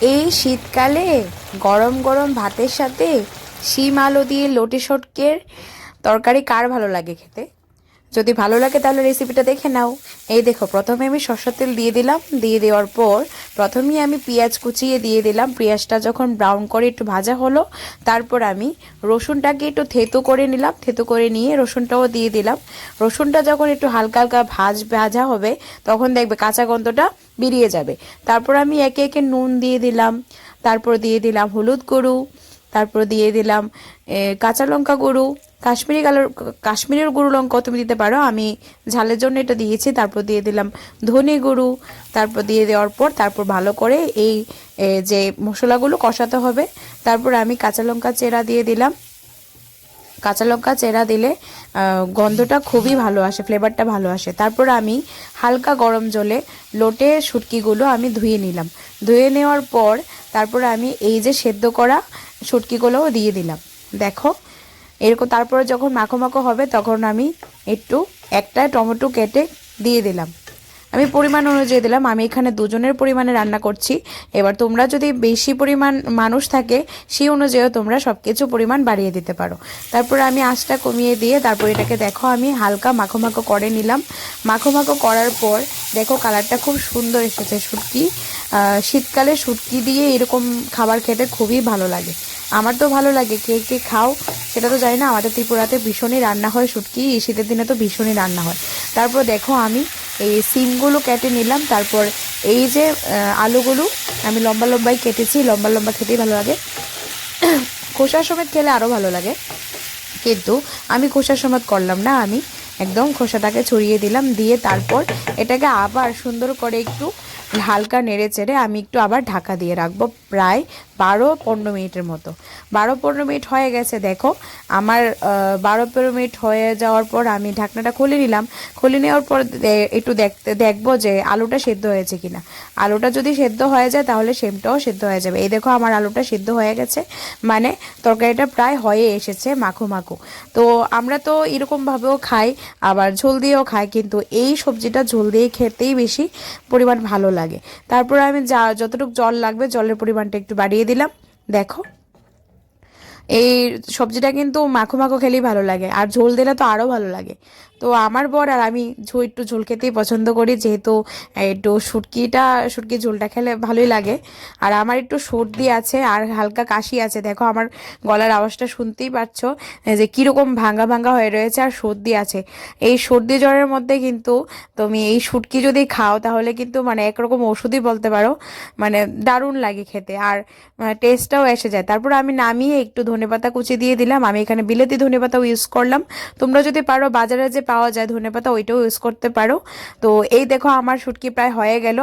এই শীতকালে গরম গরম ভাতের সাথে শিম আলু দিয়ে লোটে সটকের তরকারি কার ভালো লাগে খেতে? যদি ভালো লাগে তাহলে রেসিপিটা দেখে নাও। এই দেখো, প্রথমে আমি সরষের তেল দিয়ে দিলাম। দিয়ে দেওয়ার পর প্রথমেই আমি পেঁয়াজ কুচিয়ে দিয়ে দিলাম। পেঁয়াজটা যখন ব্রাউন করে একটু ভাজা হলো, তারপর আমি রসুনটাকে একটু থেতো করে নিলাম। থেতো করে নিয়ে রসুনটাও দিয়ে দিলাম। রসুনটা যখন একটু হালকা হালকা ভাজ, ভাজা হবে, তখন দেখবে কাঁচা গন্ধটা বেরিয়ে যাবে। তারপর আমি একে একে নুন দিয়ে দিলাম। তারপর দিয়ে দিলাম হলুদ গুঁড়ো। তারপর দিয়ে দিলাম কাঁচা লঙ্কা গুঁড়ো। কাশ্মীরি কালার, কাশ্মীরের গুঁড়ো লঙ্কাও তুমি দিতে পারো। আমি ঝালের জন্য এটা দিয়েছি, তারপর দিয়ে দিলাম ধনে গুঁড়ো তারপর দিয়ে দেওয়ার পর তারপর ভালো করে এই যে মশলাগুলো কষাতে হবে, তারপর আমি কাঁচা লঙ্কা চেরা দিয়ে দিলাম। কাঁচা লঙ্কা চেরা দিলে গন্ধটা খুবই ভালো আসে, ফ্লেভারটা ভালো আসে। তারপর আমি হালকা গরম জলে লোটে শুটকিগুলো আমি ধুয়ে নিলাম। ধুয়ে নেওয়ার পর তারপর আমি এই যে সেদ্ধ করা শুটকিগুলোও দিয়ে দিলাম। দেখো এরকম তারপরে যখন মাখো মাখো হবে তখন আমি একটু একটা টমেটো কেটে দিয়ে দিলাম। আমি পরিমাণ অনুযায়ী দিলাম, আমি এখানে দুজনের পরিমাণে রান্না করছি। এবার তোমরা যদি বেশি পরিমাণ মানুষ থাকে, সেই অনুযায়ীও তোমরা সব কিছু পরিমাণ বাড়িয়ে দিতে পারো। তারপর আমি আঁচটা কমিয়ে দিয়ে তারপর এটাকে দেখো, আমি হালকা মাখো মাখো করে নিলাম। মাখো মাখো করার পর দেখো কালারটা খুব সুন্দর এসেছে, শুটকি। শীতকালে শুটকি দিয়ে এরকম খাবার খেতে খুবই ভালো লাগে। আমার তো ভালো লাগে, কে কে খাও সেটা তো জানি না, আমাদের ত্রিপুরাতে ভীষণই রান্না হয় শুটকি, শীতের দিনে তো ভীষণই রান্না হয়। তারপর দেখো আমি এই সিমগুলো কেটে নিলাম। তারপর এই যে আলুগুলো আমি লম্বা লম্বাই কেটেছি। লম্বা লম্বা খেতেই ভালো লাগে। খোসার সমেত খেলে আরও ভালো লাগে। কিন্তু আমি খোসার সমেত করলাম না আমি। একদম খোসাটাকে ছড়িয়ে দিলাম। দিয়ে তারপর এটাকে আবার সুন্দর করে একটু হালকা নেড়ে চেড়ে আমি একটু আবার ঢাকা দিয়ে রাখব প্রায় বারো পনেরো মিনিটের মতো। বারো পনেরো মিনিট হয়ে গেছে, দেখো। আমার বারো পনেরো মিনিট হয়ে যাওয়ার পর আমি ঢাকনাটা খুলে নিলাম। খুলে নেওয়ার পর একটু দেখতে, দেখব যে আলুটা সেদ্ধ হয়েছে কিনা। আলুটা যদি সেদ্ধ হয়ে যায়, তাহলে সেমটাও সেদ্ধ হয়ে যাবে। এই দেখো আমার আলুটা সেদ্ধ হয়ে গেছে। মানে তরকারিটা প্রায় হয়ে এসেছে মাখো মাখো। তো আমরা তো এরকমভাবেও খাই, আবার ঝোল দিয়েও খাই, কিন্তু এই সবজিটা ঝোল দিয়ে খেতেই বেশি পরিমাণ ভালো লাগে। তারপর আমি যা, যতটুকু জল লাগবে, জলের পরিমাণটা একটু বাড়িয়ে দিলাম। দেখো, এই সবজিটা কিন্তু মাখো মাখো খেলেই ভালো লাগে। আর ঝোল দিলে তো আরও ভালো লাগে। তো আমার বর আর আমি ঝোল, একটু ঝোল খেতেই পছন্দ করি, যেহেতু একটু শুটকিটা, শুটকি ঝোলটা খেলে ভালোই লাগে। আর আমার একটু সর্দি আছে আর হালকা কাশি আছে। দেখো, আমার গলার আওয়াজটা শুনতেই পাচ্ছ যে কীরকম ভাঙা ভাঙা হয়ে রয়েছে আর সর্দি আছে। এই সর্দি জ্বরের মধ্যে কিন্তু তুমি এই শুটকি যদি খাও, তাহলে কিন্তু মানে একরকম ওষুধই বলতে পারো মানে দারুণ লাগে খেতে। আর টেস্টটাও এসে যায়। তারপর আমি নামিয়ে একটু ধনেপাতা কুচি দিয়ে দিলাম। আমি এখানে বিলেতি ধনেপাতাও ইউজ করলাম। তোমরা যদি পারো বাজারে যে পাওয়া যায় ধনেপাতা, ওইটাও ইউজ করতে পারো। তো এই দেখো, আমার শুটকি প্রায় হয়ে গেল।